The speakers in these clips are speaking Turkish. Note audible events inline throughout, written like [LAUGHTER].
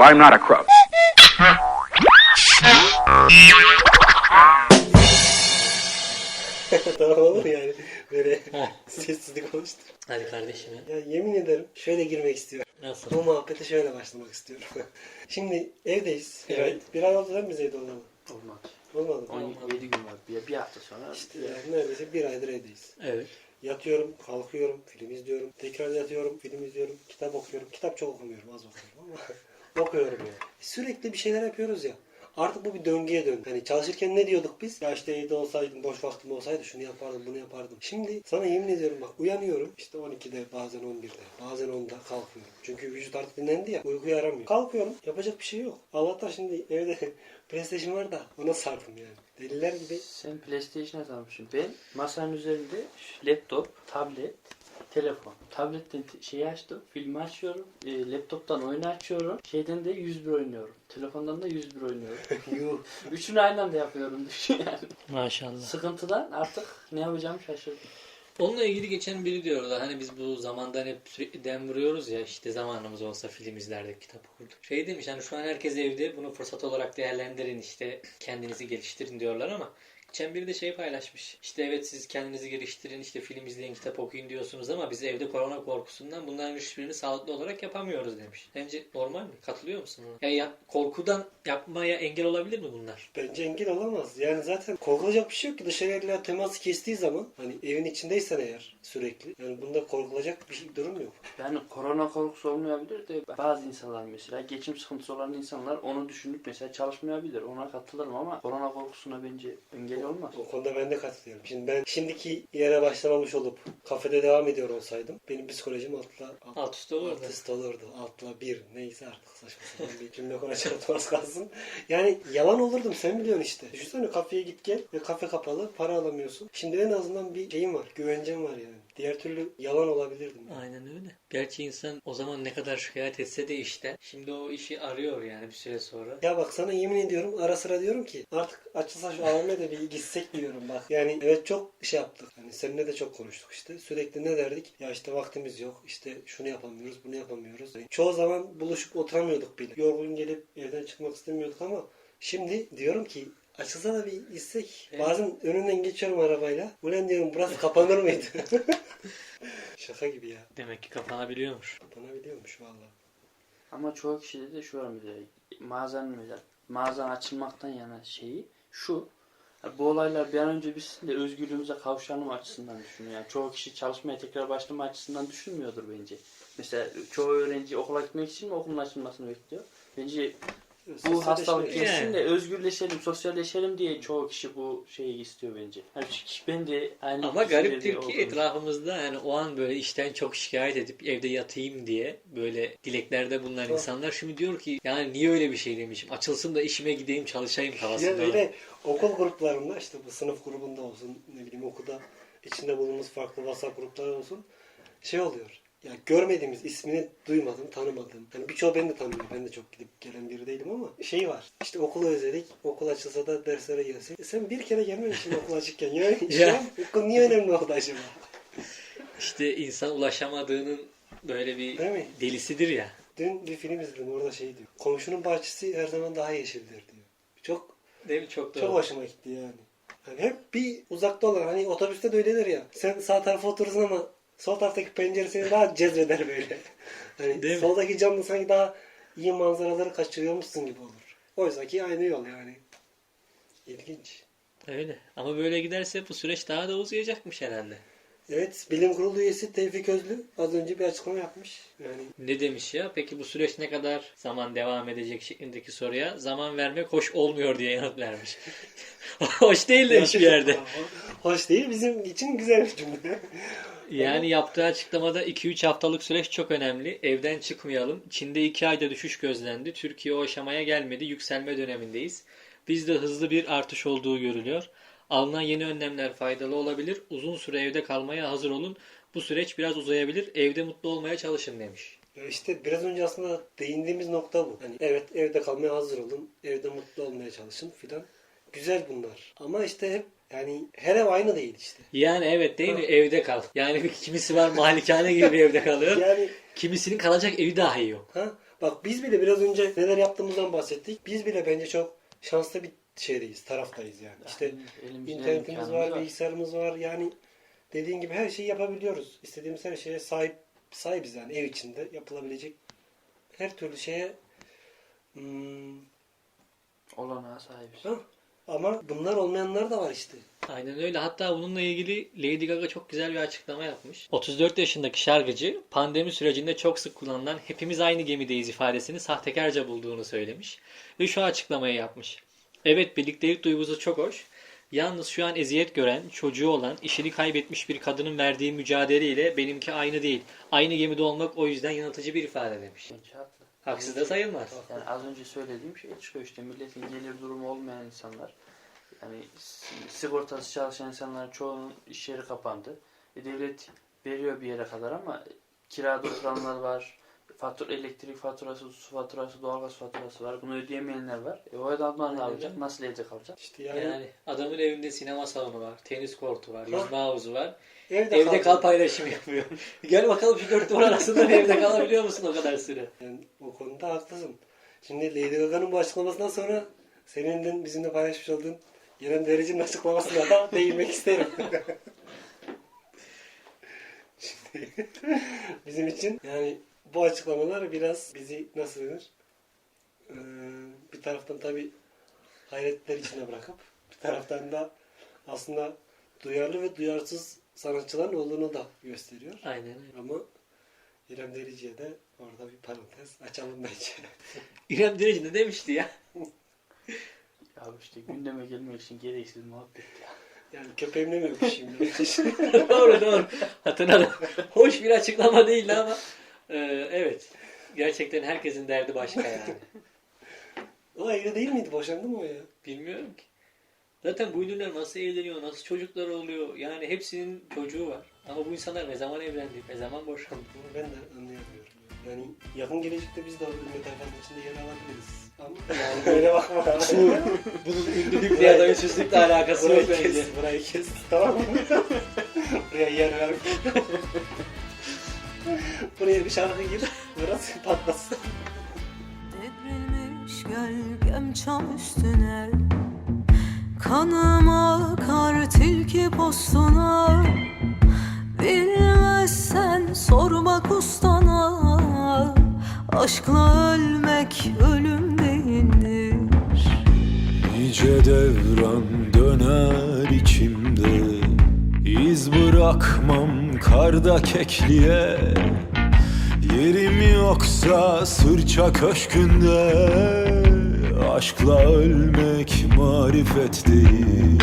Well, I'm not a crook. [LAUGHS] tamam olur yani? Böyle sessizlik oluştur. Hadi kardeşim ya. Ya yemin ederim şöyle girmek istiyorum. Nasıl? Bu muhabbete şöyle başlamak istiyorum. [LAUGHS] Şimdi evdeyiz. Evet. bir ay oldu değil mi biz evde olalı? Olmaz. Olmadı mı? 17 gün var. Bir, bir hafta sonra. İşte yani neredeyse bir aydır evdeyiz. Evet. Yatıyorum, kalkıyorum, film izliyorum. Tekrar yatıyorum, film izliyorum, kitap okuyorum. Kitap çok okumuyorum, az okuyorum ama [LAUGHS] okuyorum ya. Sürekli bir şeyler yapıyoruz ya. Artık bu bir döngüye döndü. Hani çalışırken ne diyorduk biz? Ya işte evde olsaydım, boş vaktim olsaydı şunu yapardım, bunu yapardım. Şimdi sana yemin ediyorum bak uyanıyorum. İşte 12'de, bazen 11'de, bazen 10'da kalkıyorum. Çünkü vücut artık dinlendi ya. Uykuyu aramıyor. Kalkıyorum. Yapacak bir şey yok. Allah'tan şimdi evde [LAUGHS] PlayStation var da ona sardım yani. Deliler gibi Sen PlayStation'a sarmışsın. Ben masanın üzerinde laptop, tablet, telefon. Tabletten te- şeyi açtım, filmi açıyorum. E, laptoptan oyunu açıyorum. Şeyden de 101 oynuyorum. Telefondan da 101 oynuyorum. [LAUGHS] yuh. Üçünü aynı anda yapıyorum düşün [LAUGHS] yani. Maşallah. Sıkıntıdan artık ne yapacağımı şaşırdım. Onunla ilgili geçen biri diyordu. Hani biz bu zamandan hep sürekli dem vuruyoruz ya işte zamanımız olsa film izlerdik, kitap okurduk. Şey demiş hani şu an herkes evde bunu fırsat olarak değerlendirin işte kendinizi geliştirin diyorlar ama Biri de şey paylaşmış. İşte evet siz kendinizi geliştirin, işte film izleyin, kitap okuyun diyorsunuz ama biz evde korona korkusundan bunların hiçbirini sağlıklı olarak yapamıyoruz demiş. Sence normal mi? Katılıyor musun ona? Yani ya- korkudan yapmaya engel olabilir mi bunlar? Bence engel olamaz. Yani zaten korkulacak bir şey yok ki dışarıyla teması kestiği zaman hani evin içindeysen eğer sürekli yani bunda korkulacak bir şey, durum yok. Yani korona korkusu olmayabilir de bazı insanlar mesela geçim sıkıntısı olan insanlar onu düşünüp mesela çalışmayabilir. Ona katılırım ama korona korkusuna bence engel olmaz. O konuda ben de katılıyorum. Şimdi ben şimdiki yere başlamamış olup kafede devam ediyor olsaydım benim psikolojim altla alt, Alt üst olurdu. alt üst olurdu. Altla bir neyse artık saçma sapan bir cümle kuracak az kalsın. Yani yalan olurdum sen biliyorsun işte. Düşünsene kafeye git gel ve kafe kapalı para alamıyorsun. Şimdi en azından bir şeyim var güvencem var yani. Diğer türlü yalan olabilirdim. yani. Aynen öyle. Gerçi insan o zaman ne kadar şikayet etse de işte şimdi o işi arıyor yani bir süre sonra. Ya bak sana yemin ediyorum ara sıra diyorum ki artık açılsa şu AVM'ye de bir gitsek diyorum bak. Yani evet çok şey yaptık. Hani seninle de çok konuştuk işte. Sürekli ne derdik? Ya işte vaktimiz yok. İşte şunu yapamıyoruz, bunu yapamıyoruz. Yani çoğu zaman buluşup oturamıyorduk bile. Yorgun gelip evden çıkmak istemiyorduk ama şimdi diyorum ki açılsa da bir gitsek. Evet. Bazen önünden geçiyorum arabayla. Ulan diyorum burası kapanır mıydı? [LAUGHS] Şaka gibi ya. Demek ki kapanabiliyormuş. Kapanabiliyormuş vallahi. Ama çoğu kişide de şu var mesela mağazanın mesela mağazan açılmaktan yana şeyi şu yani bu olaylar bir an önce bitsin de özgürlüğümüze kavuşalım açısından düşünüyor. Yani çoğu kişi çalışmaya tekrar başlama açısından düşünmüyordur bence. Mesela çoğu öğrenci okula gitmek için mi okulun açılmasını bekliyor? Bence bu hastalık geçsin Yani. de özgürleşelim, sosyalleşelim diye çoğu kişi bu şeyi istiyor bence. Yani çünkü ben de aynı Ama gariptir ki etrafımızda yani o an böyle işten çok şikayet edip evde yatayım diye böyle dileklerde bulunan Çok. insanlar şimdi diyor ki yani niye öyle bir şey demişim açılsın da işime gideyim çalışayım Ya kafasında. öyle okul gruplarında işte bu sınıf grubunda olsun ne bileyim okulda içinde bulunduğumuz farklı WhatsApp grupları olsun şey oluyor. Ya görmediğimiz ismini duymadım, tanımadım. Yani birçoğu beni de tanımıyor. Ben de çok gidip gelen biri değilim ama şey var. İşte okulu özledik. Okul açılsa da derslere gelsek. E sen bir kere gelmemişsin [LAUGHS] okul açıkken. Yani [LAUGHS] Ya. an okul niye önemli oldu acaba? İşte insan ulaşamadığının böyle bir delisidir ya. Dün bir film izledim. Orada şey diyor. Komşunun bahçesi her zaman daha yeşildir diyor. Çok Değil mi? Çok doğru. Çok hoşuma gitti yani. Hani hep bir uzakta olan hani otobüste de öyledir ya. Sen sağ tarafa oturursun ama sol taraftaki pencere seni daha cezbeder böyle. [LAUGHS] Hani Değil soldaki camda sanki daha iyi manzaraları kaçırıyormuşsun gibi olur. Oysa ki aynı yol yani. İlginç. Öyle. Ama böyle giderse bu süreç daha da uzayacakmış herhalde. Evet, bilim kurulu üyesi Tevfik Özlü az önce bir açıklama yapmış. Yani Ne demiş ya? Peki bu süreç ne kadar zaman devam edecek şeklindeki soruya zaman vermek hoş olmuyor diye yanıt vermiş. [LAUGHS] hoş değil demiş bir yerde. [LAUGHS] Hoş değil, bizim için güzel bir cümle. Yani yaptığı açıklamada 2-3 haftalık süreç çok önemli. Evden çıkmayalım. Çin'de 2 ayda düşüş gözlendi. Türkiye o aşamaya gelmedi. Yükselme dönemindeyiz. Bizde hızlı bir artış olduğu görülüyor. Alınan yeni önlemler faydalı olabilir. Uzun süre evde kalmaya hazır olun. Bu süreç biraz uzayabilir. Evde mutlu olmaya çalışın demiş. İşte biraz önce aslında değindiğimiz nokta bu. Hani evet evde kalmaya hazır olun, evde mutlu olmaya çalışın filan. Güzel bunlar. Ama işte hep yani her ev aynı değil işte. Yani evet değil mi? Evde kal. Yani kimisi var malikane gibi bir evde kalıyor. [LAUGHS] Yani Kimisinin kalacak evi dahi yok. ha Bak biz bile biraz önce neler yaptığımızdan bahsettik. Biz bile bence çok şanslı bir şeydeyiz, taraftayız yani. İşte Elimizde internetimiz imkanımız var, bilgisayarımız var. Yani dediğin gibi her şeyi yapabiliyoruz. İstediğimiz her şeye sahip sahibiz yani ev içinde yapılabilecek her türlü şeye hmm, Olanağa sahibiz. ha? ama bunlar olmayanlar da var işte. Aynen öyle. Hatta bununla ilgili Lady Gaga çok güzel bir açıklama yapmış. 34 yaşındaki şarkıcı pandemi sürecinde çok sık kullanılan hepimiz aynı gemideyiz ifadesini sahtekarca bulduğunu söylemiş. Ve şu açıklamayı yapmış. Evet birliktelik duygusu çok hoş. Yalnız şu an eziyet gören, çocuğu olan, işini kaybetmiş bir kadının verdiği mücadeleyle benimki aynı değil. Aynı gemide olmak o yüzden yanıltıcı bir ifade demiş. Haklı. Haksız da sayılmaz. Yani az önce söylediğim şey çıkıyor işte milletin gelir durumu olmayan insanlar yani sigortası çalışan insanların çoğunun iş yeri kapandı. E, devlet veriyor bir yere kadar ama kirada oturanlar var. Fatura, elektrik faturası, su faturası, doğalgaz faturası var. Bunu ödeyemeyenler var. E, o adamlar ne yapacak? Nasıl evde kalacak? İşte yani, Yani adamın evinde sinema salonu var, tenis kortu var, yüzme havuzu var. evde, Evde kal- kal paylaşımı yapıyor. [LAUGHS] Gel bakalım şu dört duvar arasında evde kalabiliyor musun o kadar süre? Yani o konuda haklısın. Şimdi Lady Gaga'nın bu açıklamasından sonra senin de bizimle paylaşmış olduğun Yerem Derici'nin açıklamasına da [LAUGHS] değinmek isterim. [LAUGHS] Şimdi bizim için yani bu açıklamalar biraz bizi nasıl denir? Ee, bir taraftan tabi hayretler içine bırakıp bir taraftan da aslında duyarlı ve duyarsız sanatçıların olduğunu da gösteriyor. Aynen öyle. Ama İrem Derici'ye de orada bir parantez açalım bence. [LAUGHS] İrem Derici ne demişti ya? Ya işte gündeme gelmek için gereksiz muhabbet ya. Yani köpeğimle mi öpüşeyim? [LAUGHS] doğru doğru. Hatırladım. Hoş bir açıklama değildi ama e, evet. Gerçekten herkesin derdi başka yani. [LAUGHS] o evli değil miydi? Boşandı mı o ya? Bilmiyorum ki. Zaten bu ünlüler nasıl evleniyor, nasıl çocuklar oluyor? Yani hepsinin çocuğu var. Ama bu insanlar ne zaman evlendi, ne zaman boşandı? Bunu ben de anlayamıyorum. Yani yakın gelecekte biz de o ünlü tayfanın içinde yer alabiliriz. Ama yani öyle [LAUGHS] bakma. Bunun ünlülükle ya da ünsüzlükle alakası burayı yok bence. kes, burayı kes. Tamam mı? [LAUGHS] Buraya yer ver. Buraya bir şarkı gir. Burası patlasın. Devrilmiş gölgem çam üstüne Kanım akar tilki postuna Bilmezsen sor bak ustana Aşkla ölmek ölüm değildir Nice devran döner içimde İz bırakmam karda kekliğe. Yerim yoksa sırça köşkünde. Aşkla ölmek marifet değil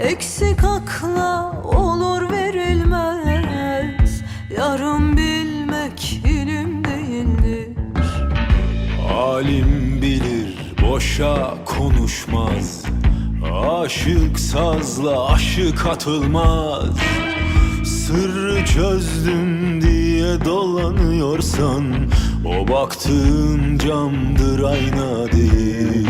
Eksik akla olur verilmez. Yarım bilmek ilim değildir. Alim bilir boşa konuşmaz. Aşık sazla aşık atılmaz. Sırrı çözdüm diye dolanıyorsan O baktığın camdır ayna değil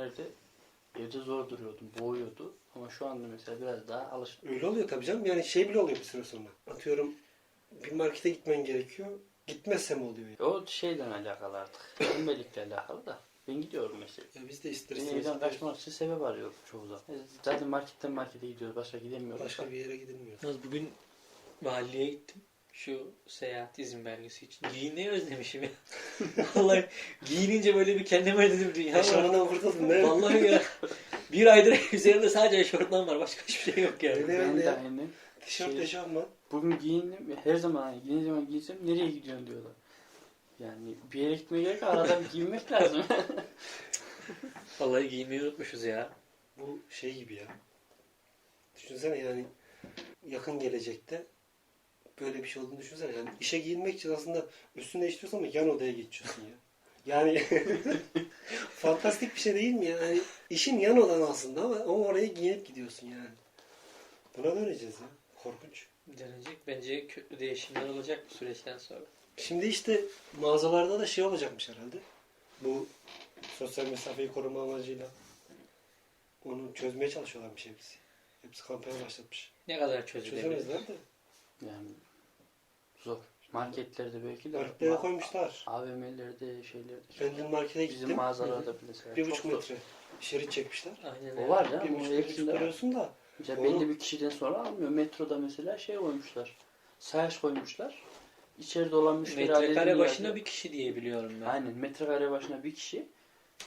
Günlerde evde zor duruyordum, boğuyordu. Ama şu anda mesela biraz daha alıştım. Öyle oluyor tabii canım. Yani şey bile oluyor bir süre sonra. Atıyorum bir markete gitmen gerekiyor. Gitmezsem oluyor. Yani. O şeyden alakalı artık. Bilmelikle alakalı da. Ben gidiyorum mesela. Ya biz de isteriz. Ben isteriz. evden kaçmak için sebep arıyorum çoğu zaman. E, Zaten marketten markete gidiyoruz. Başka gidemiyoruz. Başka bir yere gidilmiyor. Yalnız bugün valiliğe gittim. Şu seyahat izin belgesi için. Giyinmeyi özlemişim ya. [LAUGHS] Vallahi giyinince böyle bir kendime dedim dünya var. Yaşamından kurtuldun değil mi? Vallahi ya. Bir aydır [LAUGHS] üzerimde sadece eşortman var. Başka hiçbir şey yok yani. Öyle Ben öyle de ya. aynı. Tişört Şey- eşofman. Bugün giyindim. Her zaman aynı. Ne zaman giysem nereye gidiyorsun diyorlar. Yani bir yere gitmeye gerek yok, arada bir giyinmek [LAUGHS] lazım. Vallahi giyinmeyi unutmuşuz ya. Bu şey gibi ya. Düşünsene yani yakın gelecekte böyle bir şey olduğunu düşünsene. Yani işe giyinmek için aslında üstünde değiştiriyorsun ama yan odaya geçiyorsun ya. Yani [LAUGHS] fantastik bir şey değil mi ya? Yani işin yan odan aslında ama, ama oraya giyinip gidiyorsun yani. Buna döneceğiz ya. Korkunç. Denecek. Bence köklü değişimler olacak bu süreçten sonra. Şimdi işte mağazalarda da şey olacakmış herhalde. Bu sosyal mesafeyi koruma amacıyla onu çözmeye çalışıyorlarmış hepsi. Hepsi kampanya başlatmış. Ne kadar çözülebilir? Çözemezler de. yani zor. Marketlerde belki de. Marketlere koymuşlar. AVM'lerde şeylerde. Ben dün markete Bizim gittim. mağazalarda mesela. Bir çok buçuk zor. metre şerit çekmişler. Aynen O öyle. var ya. Bir o buçuk hepsinde var. görüyorsun da. Mesela Onu- belli bir kişiden sonra almıyor. Metroda mesela şey koymuşlar. Sayaç koymuşlar. İçeride olan müşteri Metrekare adedini başına bir kişi diye biliyorum ben. Aynen metrekare başına bir kişi.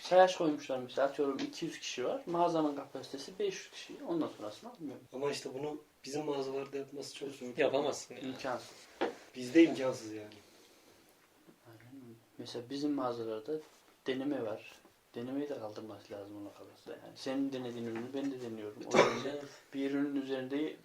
Sayaç koymuşlar mesela atıyorum 200 kişi var. Mağazanın kapasitesi 500 kişi. Ondan sonrasını almıyor. Ama işte bunu bizim mağazalarda yapması çok zor. Yapamazsın yani. İmkansız. Bizde imkansız yani. Aynen. Mesela bizim mağazalarda deneme var. Denemeyi de kaldırması lazım ona kalırsa. Yani senin denediğin ürünü ben de deniyorum. O yüzden bir ürünün üzerinde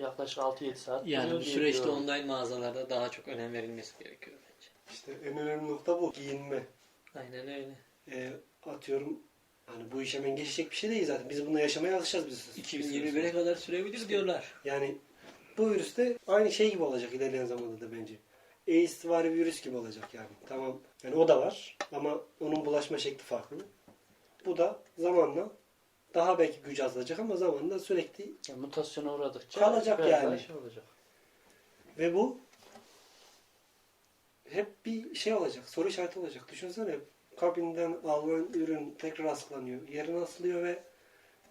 yaklaşık 6-7 saat Yani bu süreçte biliyorum. online mağazalarda daha çok önem verilmesi gerekiyor bence. İşte en önemli nokta bu. Giyinme. Aynen öyle. Ee, atıyorum hani bu iş hemen geçecek bir şey değil zaten. Biz bununla yaşamaya alışacağız biz. 2021'e kadar sürebilir diyorlar. Yani bu virüs de aynı şey gibi olacak ilerleyen zamanda da bence. AIDS vari bir virüs gibi olacak yani. Tamam. Yani o da var ama onun bulaşma şekli farklı. Bu da zamanla daha belki güç azalacak ama zamanla sürekli Yani mutasyona uğradıkça Kalacak yani. Şey olacak. ve bu hep bir şey olacak. Soru işareti olacak. Düşünsene kabinden alınan ürün tekrar asıklanıyor. Yerine asılıyor ve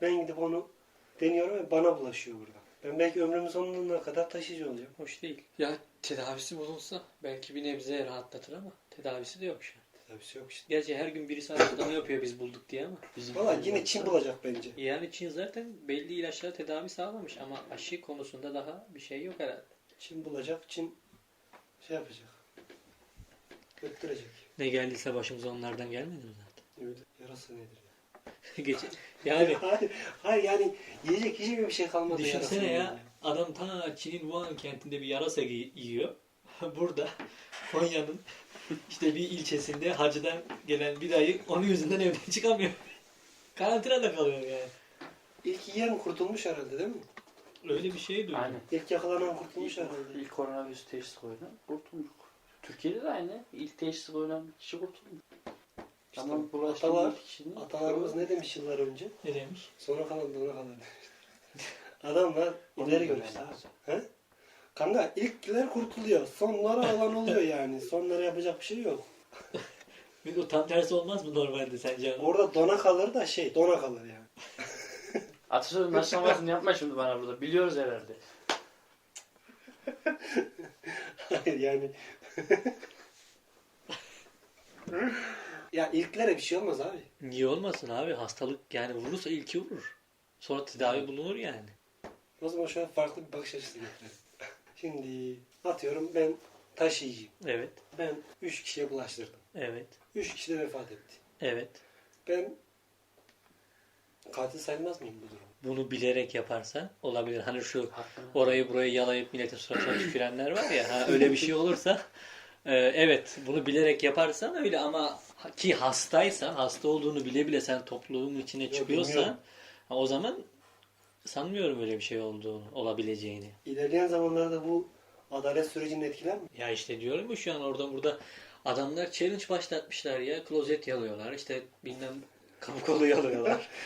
ben gidip onu deniyorum ve bana bulaşıyor burada. Ben belki ömrümün sonuna kadar taşıyıcı olacağım. Hoş değil. Ya tedavisi bulunsa belki bir nebze rahatlatır ama tedavisi de yok şu an. Tedavisi yok işte. Gerçi her gün birisi açıklama yapıyor biz bulduk diye ama. Bizim Valla yine Çin bulacak bence. Yani Çin zaten belli ilaçlara tedavi sağlamış ama aşı konusunda daha bir şey yok herhalde. Çin bulacak, Çin şey yapacak. Öttürecek. Ne geldiyse başımıza onlardan gelmedi mi zaten? Öyle. Yarası nedir ya? [LAUGHS] Geç. Yani hayır, hayır yani yiyecek yiyecek bir şey kalmadı. düşünsene ya adam ta Çin'in Wuhan kentinde bir yarasa yiyor. [LAUGHS] Burada Konya'nın [LAUGHS] işte bir ilçesinde hacıdan gelen bir dayı onun yüzünden evden çıkamıyor. Karantinada kalıyor yani. İlk yiyen kurtulmuş herhalde değil mi? Öyle bir şey duydum. Aynen. İlk yakalanan kurtulmuş İlk, herhalde. ilk koronavirüs teşhisi koyulan kurtulmuş. Türkiye'de de aynı. İlk teşhisi koyulan kişi kurtulmuş. İşte Ama bulaşan atalar, kişinin atalarımız ne demiş yıllar önce? Ne demiş? Sonra kalan dona kalan. [LAUGHS] Adamlar ileri lazım. He? Kanka ilkler kurtuluyor. Sonlara alan oluyor yani. Sonlara yapacak bir şey yok. [LAUGHS] Bir o tam tersi olmaz mı normalde sence? Orada dona kalır da şey dona kalır yani. [LAUGHS] Atasözünün açıklamasını yapma şimdi bana burada. Biliyoruz herhalde. Hayır yani. Ya ilklere bir şey olmaz abi. Niye olmasın abi? Hastalık yani vurursa ilki vurur. Sonra tedavi bulunur yani. O zaman şöyle farklı bir bakış açısı getirelim. [LAUGHS] Şimdi atıyorum ben taşıyıcıyım. Evet. Ben 3 kişiye bulaştırdım. Evet. 3 kişi de vefat etti. Evet. Ben katil sayılmaz mıyım bu durum? Bunu bilerek yaparsa olabilir. Hani şu orayı burayı yalayıp milletin suratına tükürenler var ya ha, öyle bir şey [LAUGHS] olursa e, evet bunu bilerek yaparsan öyle ama ki hastaysan hasta olduğunu bile bile sen topluluğun içine çıkıyorsan ha, o zaman sanmıyorum öyle bir şey olduğunu olabileceğini. İlerleyen zamanlarda bu adalet sürecini etkiler mi? Ya işte diyorum ya şu an orada burada adamlar challenge başlatmışlar ya. Klozet yalıyorlar. işte bilmem kapı kolu yalıyorlar. [LAUGHS]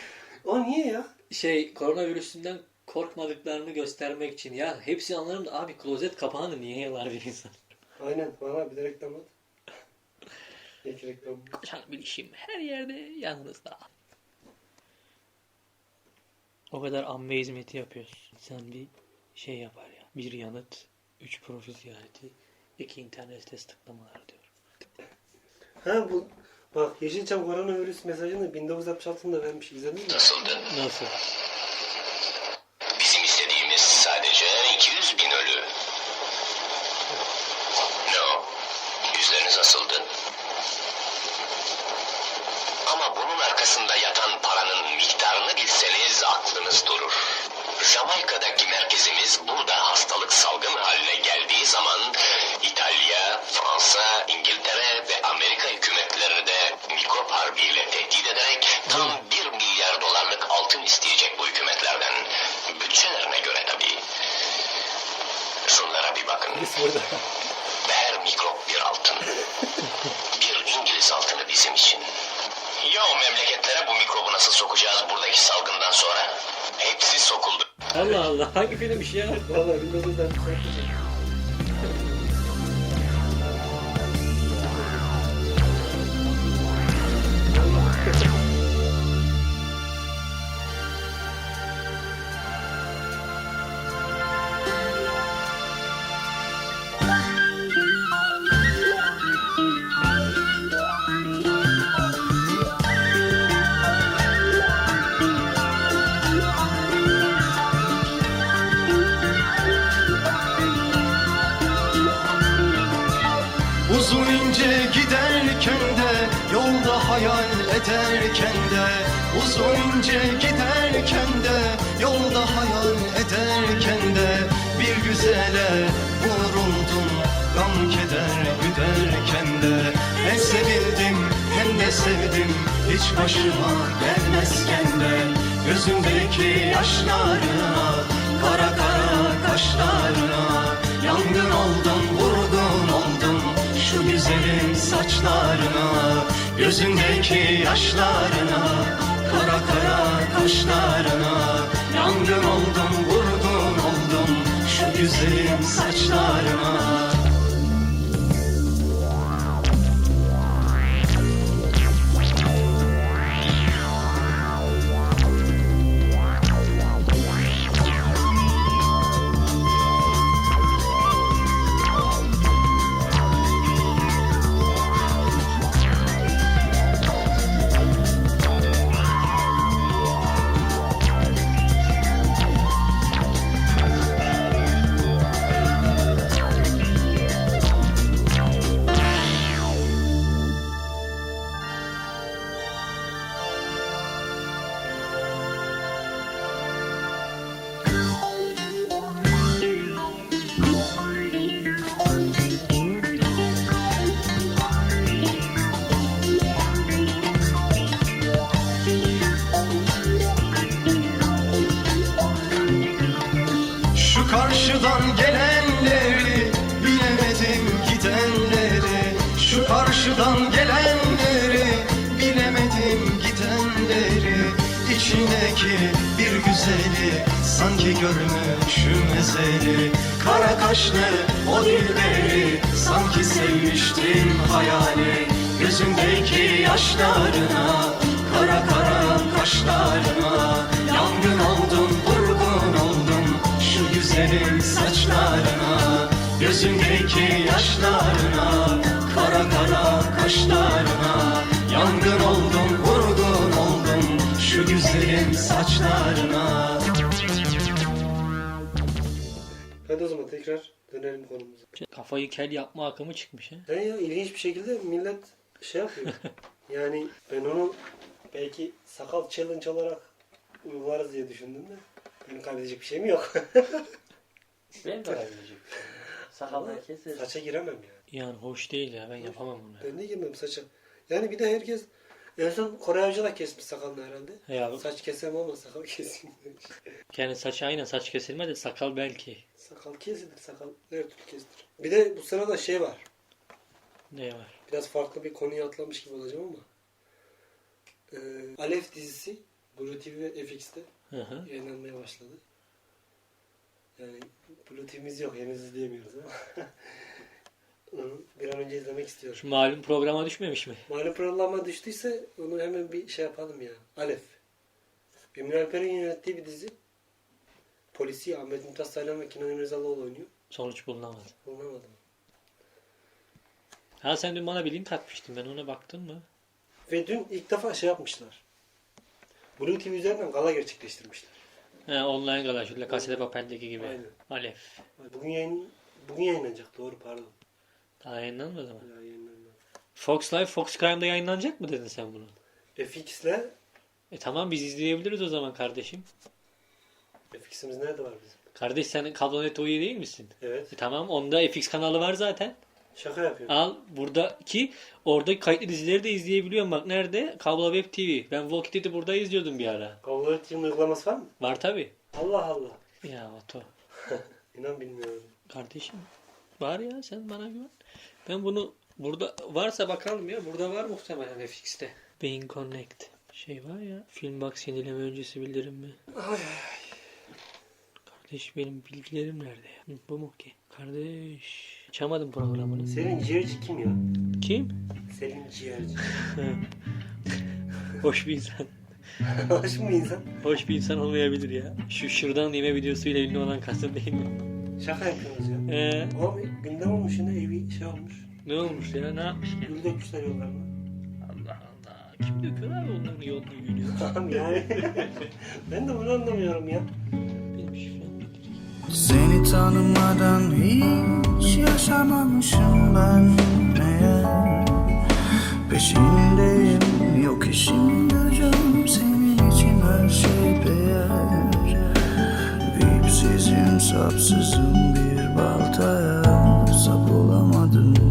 O niye ya? şey koronavirüsünden korkmadıklarını göstermek için. Ya hepsi anlarım da abi klozet kapağını niye yalar bir insan? Aynen. Bana bir de reklam at. İlk reklam. Koşan bilişim her yerde yanınızda. O kadar amme hizmeti yapıyorsun. Sen bir şey yapar ya. Bir yanıt, üç profil ziyareti, iki internet sitesi tıklamalar diyor. Ha bu bak Yeşilçam koronavirüs mesajını 1966'da vermiş. İzledin mi? Nasıldı? Nasıl? Altını bizim için. Ya o memleketlere bu mikrobu nasıl sokacağız buradaki salgından sonra? Hepsi sokuldu. Allah Allah hangi filmmiş ya? Vallahi 1966'da. Uzun hayal ederken de Uzun giderken de Yolda hayal ederken de Bir güzele vuruldum Gam keder güderken de. Hem sevildim hem de sevdim Hiç başıma gelmezken de. Gözümdeki yaşlarına Kara kara kaşlarına Yangın oldum oldum Şu güzelin saçlarına Gözündeki yaşlarına Kara kara kaşlarına. Yangın oldum vurgun oldum Şu güzelin saçlarına karşıdan gelenleri bilemedim gidenleri Şu karşıdan gelenleri bilemedim gidenleri İçindeki bir güzeli sanki görmüşüm ezeli Kara kaşlı o dilleri sanki sevmiştim hayali. Gözümdeki yaşlarına kara kara kaşlarına Yangın güzelin saçlarına Gözümdeki yaşlarına Kara kara kaşlarına Yangın oldum vurgun oldum Şu güzelin saçlarına Hadi o zaman tekrar dönelim konumuza. Kafayı kel yapma akımı çıkmış ha. He ya ilginç bir şekilde millet şey yapıyor. [LAUGHS] yani ben onu belki sakal challenge olarak uygularız diye düşündüm de benim kaybedecek bir şeyim yok. [LAUGHS] Ben de bir şey. Sakalları keseriz. Saça giremem yani. Yani hoş değil ya ben yapamam bunu. Ben de girmem saça. Yani bir de herkes En son Kore Avcı da kesmiş sakalını herhalde. Ya Saç kesem ama sakal [LAUGHS] keseyim demiş. kendi saçı aynen saç kesilmedi sakal belki. Sakal kesilir, sakal her türlü kesilir. Bir de bu sırada şey var. Ne var? Biraz farklı bir konuya atlamış gibi olacağım ama. Ee, Alef dizisi Blue TV ve FX'te Hı hı. yayınlanmaya başladı. Yani Blue TV'miz yok henüz izleyemiyoruz ama. [LAUGHS] Bir an önce izlemek istiyorum. Malum programa düşmemiş mi? Malum programa düştüyse onu hemen bir şey yapalım ya. Alef. Emre Alper'in yönettiği bir dizi. Polisi Ahmet Mümtaz Taylan ve Kenan İmirzalıoğlu oynuyor. Sonuç bulunamadı. Bulunamadım. Ha sen dün bana bir link atmıştın ben ona baktın mı? Ve dün ilk defa şey yapmışlar. Blue TV üzerinden gala gerçekleştirmişler. He online gala La Casa de Papel'deki gibi. Aynen. Alef. Bugün yayın bugün yayınlanacak doğru pardon. Daha yayınlanmadı mı? Ya, yayınlanmadı. Fox Live, Fox Crime'da yayınlanacak mı dedin sen bunu? FX'le E tamam biz izleyebiliriz o zaman kardeşim. FX'imiz nerede var bizim? Kardeş sen kablonet üye değil misin? Evet. E tamam onda FX kanalı var zaten. Şaka yapıyorum. Al buradaki orada kayıtlı dizileri de izleyebiliyorum. Bak nerede? Kablo Web TV. Ben Walking Dead'i burada izliyordum bir ara. Kabloları TV'nin uygulaması var mı? Var tabi. Allah Allah. Ya Oto. [LAUGHS] İnan bilmiyorum. Kardeşim var ya sen bana güven. Ben bunu burada varsa bakalım ya. Burada var muhtemelen FX'te. Beyin Connect. Şey var ya. Filmbox yenileme öncesi bildirim mi? Kardeş benim bilgilerim nerede ya? Hı, bu mu ki? Kardeş. Açamadım programını. Selin Ciğerci kim ya? Kim? Selin Ciğerci. [LAUGHS] Hoş bir insan. [LAUGHS] Hoş mu insan? Hoş bir insan olmayabilir ya. Şu şırdan yeme videosuyla ünlü olan kadın değil mi? Şaka yapıyorsunuz ya. Ee, Ama gündem olmuş yine evi şey olmuş. ne olmuş ya? Ne yapmış ki? Gül dökmüşler yollarına. Allah Allah. Kim döküyor abi onların yolunu gülüyor? Tamam [LAUGHS] yani. ben de bunu anlamıyorum ya. Seni tanımadan hiç yaşamamışım ben meğer Peşindeyim yok işim gücüm senin için her şey değer. Vipsizim sapsızım bir baltaya sap olamadım